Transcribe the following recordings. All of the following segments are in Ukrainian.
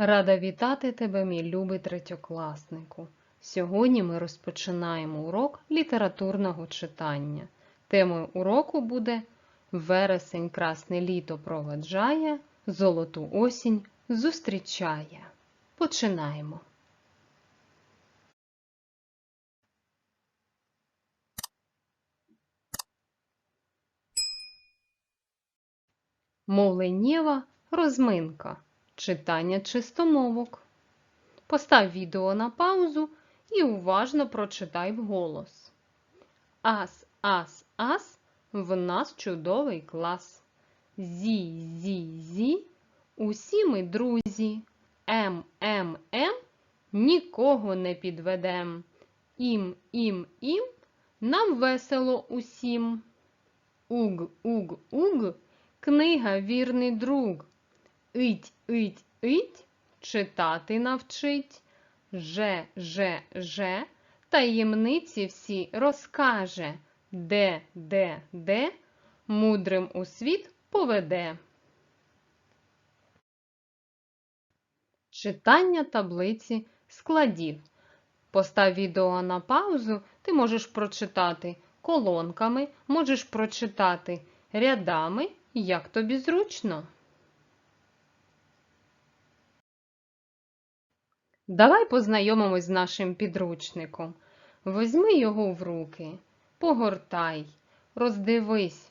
Рада вітати тебе, мій любий третьокласнику. Сьогодні ми розпочинаємо урок літературного читання. Темою уроку буде Вересень красне літо проведжає, золоту осінь зустрічає. Починаємо. Мовленнєва розминка. Читання чистомовок. Постав відео на паузу і уважно прочитай вголос. Ас, ас, ас, в нас чудовий клас. Зі, зі, зі, усі ми друзі. Ем, ем, ем, нікого не підведем. Ім, ім, ім, нам весело усім. Уг, уг, уг, книга вірний друг. Ить, ить, ить, читати навчить. Же, же, же, таємниці всі розкаже. Де, де, де, мудрим у світ поведе. Читання таблиці складів. Постав відео на паузу, ти можеш прочитати колонками, можеш прочитати рядами, як тобі зручно. Давай познайомимось з нашим підручником. Візьми його в руки, погортай, роздивись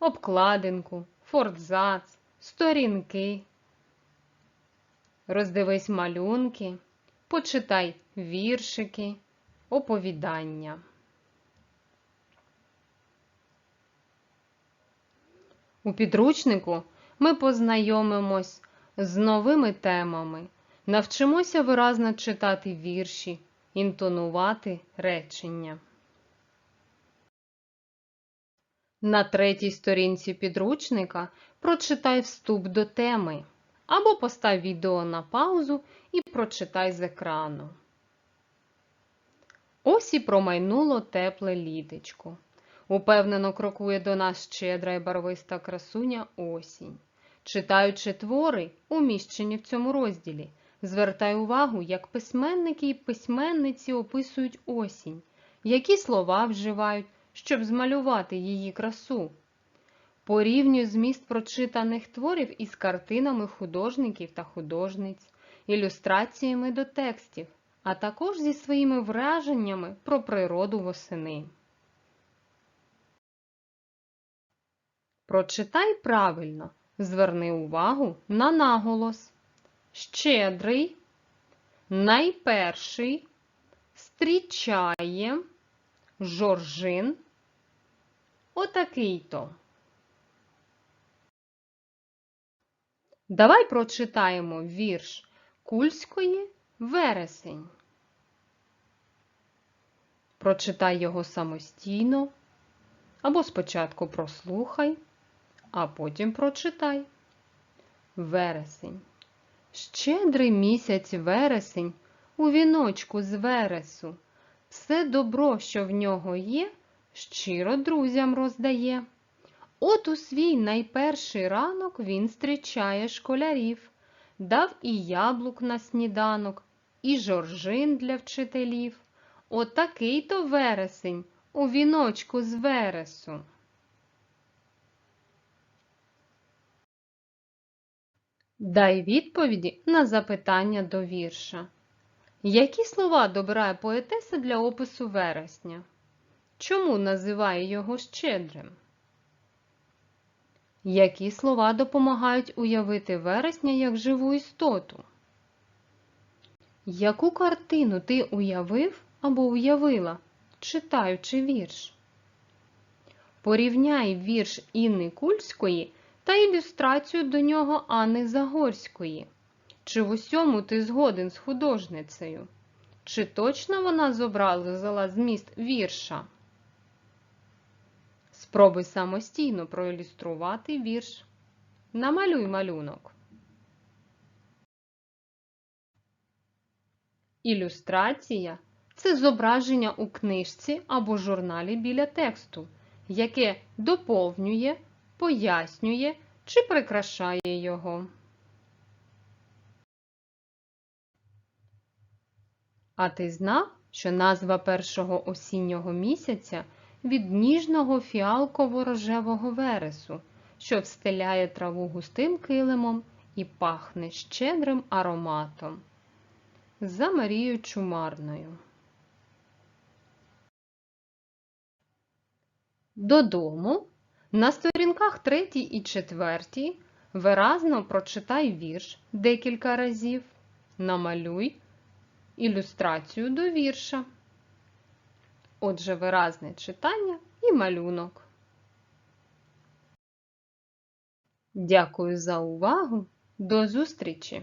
обкладинку, форзац, сторінки. Роздивись малюнки, почитай віршики, оповідання. У підручнику ми познайомимось з новими темами. Навчимося виразно читати вірші, інтонувати речення. На третій сторінці підручника прочитай вступ до теми або постав відео на паузу і прочитай з екрану. Ось і промайнуло тепле літечко. Упевнено крокує до нас щедра і барвиста красуня осінь. Читаючи твори, уміщені в цьому розділі, Звертай увагу, як письменники і письменниці описують осінь, які слова вживають, щоб змалювати її красу. Порівнюй зміст прочитаних творів із картинами художників та художниць, ілюстраціями до текстів, а також зі своїми враженнями про природу восени. Прочитай правильно, зверни увагу на наголос щедрий, найперший, стрічає, жоржин, отакий-то. Давай прочитаємо вірш Кульської вересень. Прочитай його самостійно, або спочатку прослухай, а потім прочитай. Вересень. Щедрий місяць вересень у віночку з вересу. Все добро, що в нього є, щиро друзям роздає. От у свій найперший ранок він зустрічає школярів, дав і яблук на сніданок, і жоржин для вчителів. Отакий то вересень у віночку з вересу. Дай відповіді на запитання до вірша. Які слова добирає поетеса для опису вересня? Чому називає його щедрим? Які слова допомагають уявити вересня як живу істоту? Яку картину ти уявив або уявила, читаючи вірш? Порівняй вірш Інни Кульської та ілюстрацію до нього Анни Загорської. Чи в усьому ти згоден з художницею? Чи точно вона зобразила зміст вірша? Спробуй самостійно проілюструвати вірш. Намалюй малюнок. Ілюстрація це зображення у книжці або журналі біля тексту, яке доповнює пояснює чи прикрашає його. А ти знав, що назва першого осіннього місяця від ніжного фіалково-рожевого вересу, що встеляє траву густим килимом і пахне щедрим ароматом. За Марією Чумарною. Додому на сторінках 3 і 4 виразно прочитай вірш декілька разів, намалюй ілюстрацію до вірша. Отже, виразне читання і малюнок. Дякую за увагу. До зустрічі!